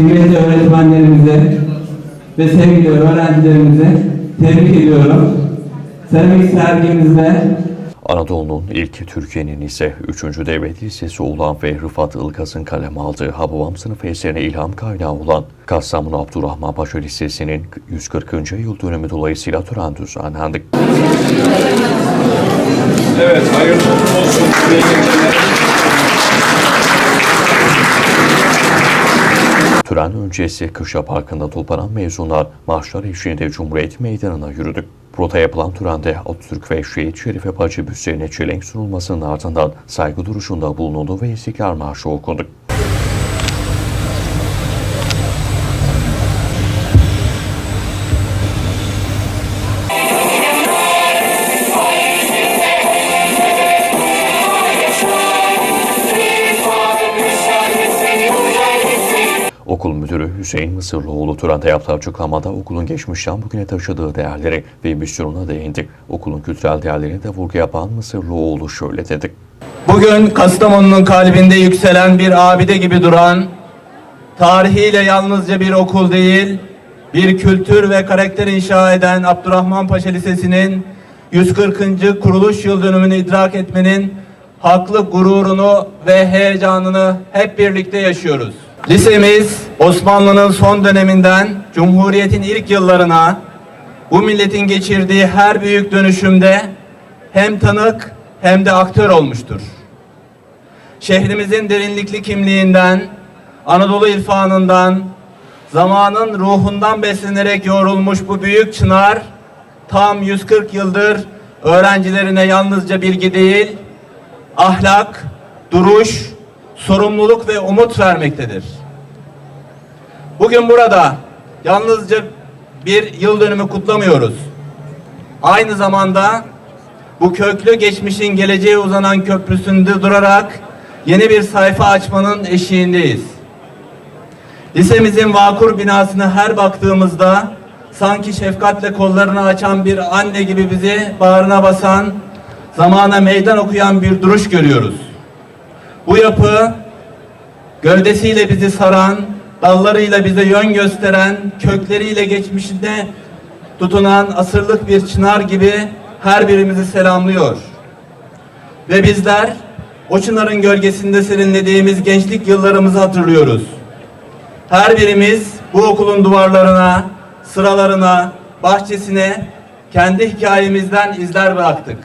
kıymetli öğretmenlerimize ve sevgili öğrencilerimize tebrik ediyorum. Seramik sergimizde Anadolu'nun ilk Türkiye'nin ise 3. devlet lisesi olan ve Rıfat Ilgaz'ın kaleme aldığı Hababam sınıfı eserine ilham kaynağı olan Kastamonu Abdurrahman Paşa Lisesi'nin 140. yıl dönümü dolayısıyla tören düzenlendi. Evet, hayırlı olsun. Tören öncesi Kışla Parkı'nda toplanan mezunlar marşlar eşliğinde Cumhuriyet Meydanı'na yürüdü. Burada yapılan törende Atatürk ve Şehit Şerife Paşa büstlerine çelenk sunulmasının ardından saygı duruşunda bulunuldu ve İstiklal Marşı okundu. Müdürü Hüseyin Mısırlıoğlu törende yaptığı açıklamada okulun geçmişten bugüne taşıdığı değerleri ve misyonuna değindi. Okulun kültürel değerlerine de vurgu yapan Mısırlıoğlu şöyle dedi. Bugün Kastamonu'nun kalbinde yükselen bir abide gibi duran, tarihiyle yalnızca bir okul değil, bir kültür ve karakter inşa eden Abdurrahman Paşa Lisesi'nin 140. kuruluş yıl dönümünü idrak etmenin haklı gururunu ve heyecanını hep birlikte yaşıyoruz. Lisemiz Osmanlı'nın son döneminden Cumhuriyet'in ilk yıllarına bu milletin geçirdiği her büyük dönüşümde hem tanık hem de aktör olmuştur. Şehrimizin derinlikli kimliğinden, Anadolu irfanından, zamanın ruhundan beslenerek yoğrulmuş bu büyük çınar, tam 140 yıldır öğrencilerine yalnızca bilgi değil, ahlak, duruş, sorumluluk ve umut vermektedir. Bugün burada yalnızca bir yıl dönümü kutlamıyoruz. Aynı zamanda bu köklü geçmişin geleceğe uzanan köprüsünde durarak yeni bir sayfa açmanın eşiğindeyiz. Lisemizin vakur binasına her baktığımızda sanki şefkatle kollarını açan bir anne gibi bizi bağrına basan, zamana meydan okuyan bir duruş görüyoruz. Bu yapı gövdesiyle bizi saran, dallarıyla bize yön gösteren, kökleriyle geçmişinde tutunan asırlık bir çınar gibi her birimizi selamlıyor. Ve bizler o çınarın gölgesinde serinlediğimiz gençlik yıllarımızı hatırlıyoruz. Her birimiz bu okulun duvarlarına, sıralarına, bahçesine kendi hikayemizden izler bıraktık.